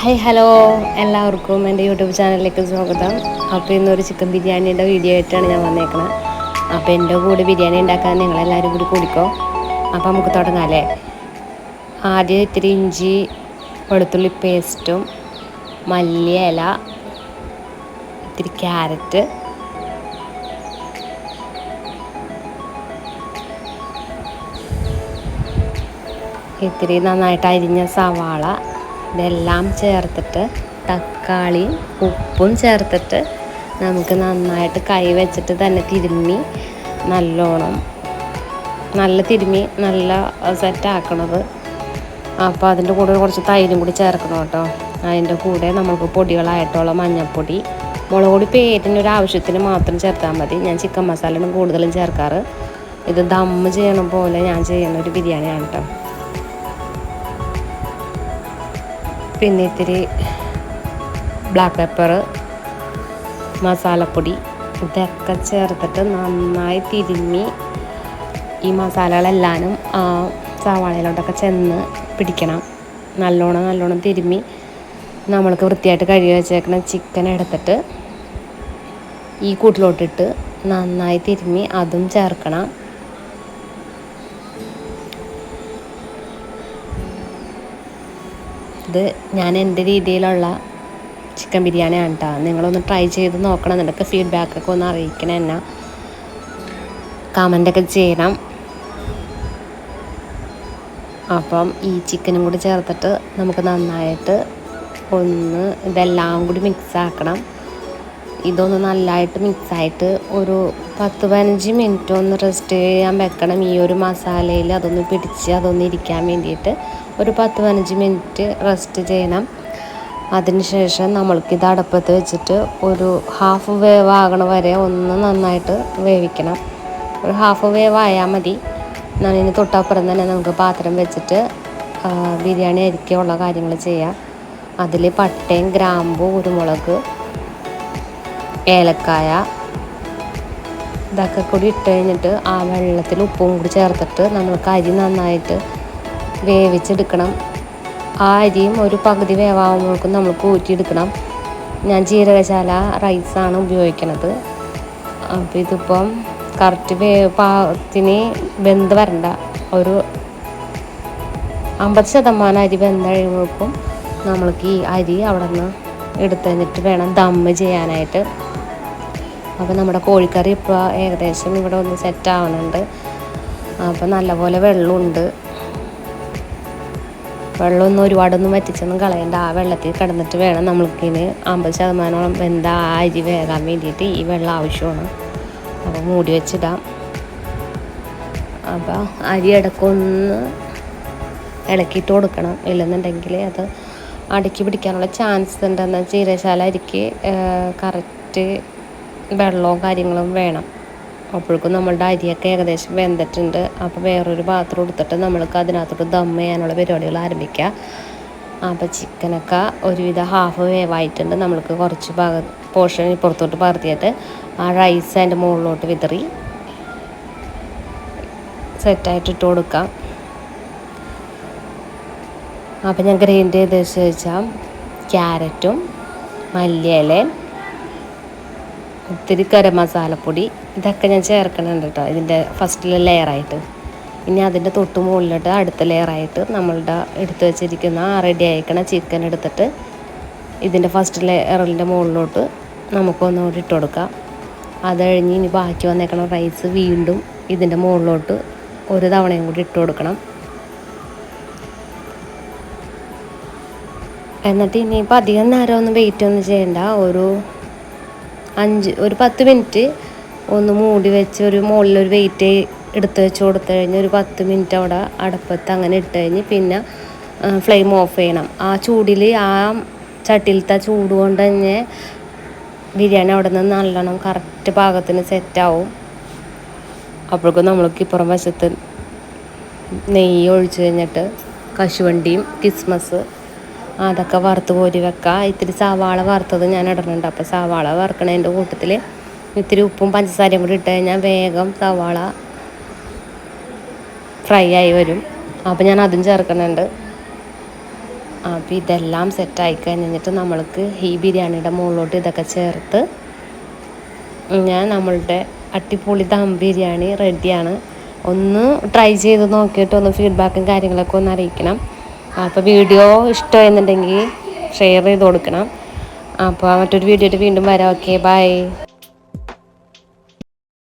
Hi hello എല്ലാവർക്കും എന്റെ YouTube ചാനലിലേക്ക് സ്വാഗതം. അപ്പോൾ ഇന്നൊരു ചിക്കൻ ബിരിയാണിയുടെ വീഡിയോ ആയിട്ടാണ് ഞാൻ വന്നേക്കുന്നത് അപ്പോൾ എന്റെ കൂടെ ബിരിയാണി ഉണ്ടാക്കാൻ നിങ്ങളെല്ലാവരും കൂടി കൂടിക്കോ. അപ്പോൾ നമുക്ക് തുടങ്ങാം അല്ലേ? ആദ്യം ഇത്തിരി ഇഞ്ചി വെളുത്തുള്ളി പേസ്റ്റും മല്ലി മല്ലിയില ഇത്തിരി ക്യാരറ്റ്. ഇത്തിരി നന്നായിട്ട് അരിഞ്ഞ സവാള. ഇതെല്ലാം ചേർത്തിട്ട് തക്കാളിയും ഉപ്പും ചേർത്തിട്ട് നമുക്ക് നന്നായിട്ട് കൈ വെച്ചിട്ട് തന്നെ തിരുമ്മി നല്ലോണം നല്ല തിരുമ്മി നല്ല സെറ്റാക്കണത് അപ്പോൾ അതിന്റെ കൂടെ കുറച്ച് തൈരും കൂടി ചേർക്കണം കേട്ടോ. അതിന്റെ കൂടെ നമുക്ക് പൊടികളായിട്ടുള്ള മഞ്ഞൾപ്പൊടി മുളക് പൊടി പേരിന് ഒരു ആവശ്യത്തിന് മാത്രം ചേർത്താൽ മതി. ഞാൻ ചിക്കൻ മസാലയാണ് കൂടുതലും ചേർക്കാറ്. ഇത് ദമ്മ് ചെയ്യണ പോലെ ഞാൻ ചെയ്യുന്ന ഒരു ബിരിയാണിയാണ് കേട്ടോ. പിന്നെ ഇത്തിരി ബ്ലാക്ക് പെപ്പർ മസാലപ്പൊടി ഇതൊക്കെ ചേർത്തിട്ട് നന്നായി തിരുമ്മി ഈ മസാലകളെല്ലാനും ആ സവാളയിലോട്ടൊക്കെ ചെന്ന് പിടിക്കണം. നല്ലോണം നല്ലോണം തിരുമ്മി നമ്മൾക്ക് വൃത്തിയായിട്ട് കഴുകി വെച്ചേക്കുന്ന ചിക്കൻ എടുത്തിട്ട് ഈ കൂട്ടിലോട്ടിട്ട് നന്നായി തിരുമ്മി അതും ചേർക്കണം. ഇത് ഞാൻ എന്റെ രീതിയിലുള്ള ചിക്കൻ ബിരിയാണിയാണ് കേട്ടോ നിങ്ങളൊന്ന് ട്രൈ ചെയ്ത് നോക്കണം. എന്നിട്ടൊക്കെ ഫീഡ്ബാക്കൊക്കെ ഒന്ന് അറിയിക്കണം എന്നെ. കമന്റൊക്കെ ചെയ്യണം. അപ്പം ഈ ചിക്കനും കൂടി ചേർത്തിട്ട് നമുക്ക് നന്നായിട്ട് ഒന്ന് ഇതെല്ലാം കൂടി മിക്സ് ആക്കണം. ഇതൊന്ന് നല്ലതായിട്ട് മിക്സായിട്ട് ഒരു പത്ത് പതിനഞ്ച് മിനിറ്റ് ഒന്ന് റെസ്റ്റ് ചെയ്യാൻ വെക്കണം. ഈ ഒരു മസാലയിൽ അതൊന്ന് പിടിച്ച് അതൊന്ന് ഇരിക്കാൻ വേണ്ടിയിട്ട് ഒരു പത്ത് പതിനഞ്ച് മിനിറ്റ് റെസ്റ്റ് ചെയ്യണം. അതിനുശേഷം നമ്മൾക്കിത് അടുപ്പത്ത് വെച്ചിട്ട് ഒരു ഹാഫ് വേവ് ആകണ വരെ ഒന്ന് നന്നായിട്ട് വേവിക്കണം. ഒരു ഹാഫ് വേവ് ആയാൽ മതി അതിന് തൊട്ടപ്പുറം തന്നെ നമുക്ക് പാത്രം വെച്ചിട്ട് ബിരിയാണി അരിക്കുള്ള കാര്യങ്ങൾ ചെയ്യാം. അതിൽ പട്ടയും ഗ്രാമ്പു കുരുമുളക് ഏലക്കായ ഇതൊക്കെ കൂടി ഇട്ട് കഴിഞ്ഞിട്ട് ആ വെള്ളത്തിൽ ഉപ്പും കൂടി ചേർത്തിട്ട് നമ്മൾക്ക് അരി നന്നായിട്ട് വേവിച്ചെടുക്കണം. ആ അരിയും ഒരു പകുതി വേവാകുമ്പോഴേക്കും നമ്മൾ കൂറ്റിയെടുക്കണം ഞാൻ ജീരകശാല റൈസാണ് ഉപയോഗിക്കുന്നത് അപ്പോൾ ഇതിപ്പം കറക്റ്റ് വേ പാകത്തിന് വെന്ത് വരണ്ട. ഒരു അമ്പത് ശതമാനം അരി വെന്ത് കഴിയുമ്പോഴേക്കും നമ്മൾക്ക് ഈ അരി അവിടെ നിന്ന് എടുത്തു വേണം ദമ്മ് ചെയ്യാനായിട്ട്. അപ്പോൾ നമ്മുടെ കോഴിക്കറി ഇപ്പോൾ ഏകദേശം ഇവിടെ ഒന്ന് സെറ്റ് ആവുന്നുണ്ട് അപ്പോൾ നല്ലപോലെ വെള്ളമുണ്ട്. വെള്ളമൊന്നും ഒരുപാടൊന്നും വറ്റിച്ചൊന്നും കളയണ്ട. ആ വെള്ളത്തിൽ കിടന്നിട്ട് വേണം നമ്മൾക്കിന് അമ്പത് ശതമാനോളം വെന്ത ആ അരി വേകാൻ വേണ്ടിയിട്ട് ഈ വെള്ളം ആവശ്യമാണ്. അപ്പോൾ മൂടി വെച്ചിടാം. അപ്പോൾ അരി ഇടക്കൊന്ന് ഇളക്കിയിട്ട് കൊടുക്കണം. ഇല്ലെന്നുണ്ടെങ്കിൽ അത് അടുക്കി പിടിക്കാനുള്ള ചാൻസ് ഉണ്ടെന്ന് ചീരശാല അരിക്ക് കറക്റ്റ് വെള്ളവും കാര്യങ്ങളും വേണം. അപ്പോഴേക്കും നമ്മളുടെ അരിയൊക്കെ ഏകദേശം വെന്തിട്ടുണ്ട്. അപ്പോൾ വേറൊരു പാത്രം എടുത്തിട്ട് നമ്മൾക്ക് അതിനകത്തോട്ട് ദം ചെയ്യാനുള്ള പരിപാടികൾ ആരംഭിക്കുക അപ്പോൾ ചിക്കനൊക്കെ ഒരുവിധം ഹാഫ് വേവായിട്ടുണ്ട്. നമ്മൾക്ക് കുറച്ച് ഭാഗ പോർഷൻ പുറത്തോട്ട് പകർത്തിയിട്ട് ആ റൈസ് അതിന്റെ മുകളിലോട്ട് വിതറി. സെറ്റായിട്ട് ഇട്ട് കൊടുക്കാം. അപ്പോൾ ഞാൻ ഗ്രൈൻഡ് ചെയ്ത് വെച്ചാൽ ക്യാരറ്റും മല്ലിയിലയും ഇത്തിരി ഗരം മസാലപ്പൊടി ഇതൊക്കെ ഞാൻ ചേർക്കണുണ്ട് കേട്ടോ ഇതിന്റെ ഫസ്റ്റിലെ ലെയറായിട്ട് ഇനി അതിന്റെ തൊട്ട് മുകളിലിട്ട് അടുത്ത ലെയറായിട്ട് നമ്മളുടെ എടുത്തു വെച്ചിരിക്കുന്ന റെഡി ആയിക്കണ ചിക്കൻ എടുത്തിട്ട് ഇതിന്റെ ഫസ്റ്റ് ലെയറിന്റെ മുകളിലോട്ട് നമുക്കൊന്നുകൂടി ഇട്ട് കൊടുക്കാം. അത് കഴിഞ്ഞ് ഇനി ബാക്കി വന്നേക്കണ റൈസ് വീണ്ടും ഇതിന്റെ മുകളിലോട്ട് ഒരു തവണയും കൂടി ഇട്ട് കൊടുക്കണം. എന്നിട്ട് ഇനിയിപ്പോൾ അധികം നേരം ഒന്നും വെയിറ്റ് ഒന്നും ചെയ്യണ്ട. ഒരു അഞ്ച് ഒരു പത്ത് മിനിറ്റ് ഒന്ന് മൂടി വെച്ച് ഒരു മുകളിലൊരു വെയിറ്റ് എടുത്ത് വെച്ച് കൊടുത്തു കഴിഞ്ഞ് ഒരു പത്ത് മിനിറ്റ് അവിടെ അടുപ്പത്ത് അങ്ങനെ ഇട്ട് കഴിഞ്ഞ് പിന്നെ ഫ്ലെയിം ഓഫ് ചെയ്യണം. ആ ചൂടിൽ ആ ചട്ടിയിലത്തെ ചൂട് കൊണ്ട് തന്നെ ബിരിയാണി അവിടെ നിന്ന് നല്ലോണം കറക്റ്റ് പാകത്തിന് സെറ്റാവും അപ്പോഴേക്കും നമ്മൾക്ക് ഇപ്പുറം വശത്ത് നെയ്യ് ഒഴിച്ച് കഴിഞ്ഞിട്ട് കശുവണ്ടിയും കിസ്മസ് അതൊക്കെ വറുത്ത് കോരി വെക്കുക ഇത്തിരി സവാള വറുത്തത് ഞാൻ ഇടുന്നുണ്ട് അപ്പോൾ സവാള വറുക്കണതിന്റെ കൂട്ടത്തിൽ ഇത്തിരി ഉപ്പും പഞ്ചസാരയും കൂടി ഇട്ട് കഴിഞ്ഞാൽ വേഗം സവാള ഫ്രൈ ആയി വരും. അപ്പോൾ ഞാൻ അതും ചേർക്കുന്നുണ്ട് അപ്പോൾ ഇതെല്ലാം സെറ്റായി കഴിഞ്ഞിട്ട് നമ്മൾക്ക് ഈ ബിരിയാണിയുടെ മുകളിലോട്ട് ഇതൊക്കെ ചേർത്ത് ഞാൻ നമ്മളുടെ അട്ടിപ്പൊളി ദം ബിരിയാണി റെഡിയാണ് ഒന്ന് ട്രൈ ചെയ്ത് നോക്കിയിട്ട് ഒന്ന് ഫീഡ്ബാക്കും കാര്യങ്ങളൊക്കെ ഒന്ന് അറിയിക്കണം. അപ്പോൾ വീഡിയോ ഇഷ്ടമായെന്നുണ്ടെങ്കിൽ ഷെയർ ചെയ്ത് കൊടുക്കണം. അപ്പോൾ മറ്റൊരു വീഡിയോ വീണ്ടും വരാം. Okay bye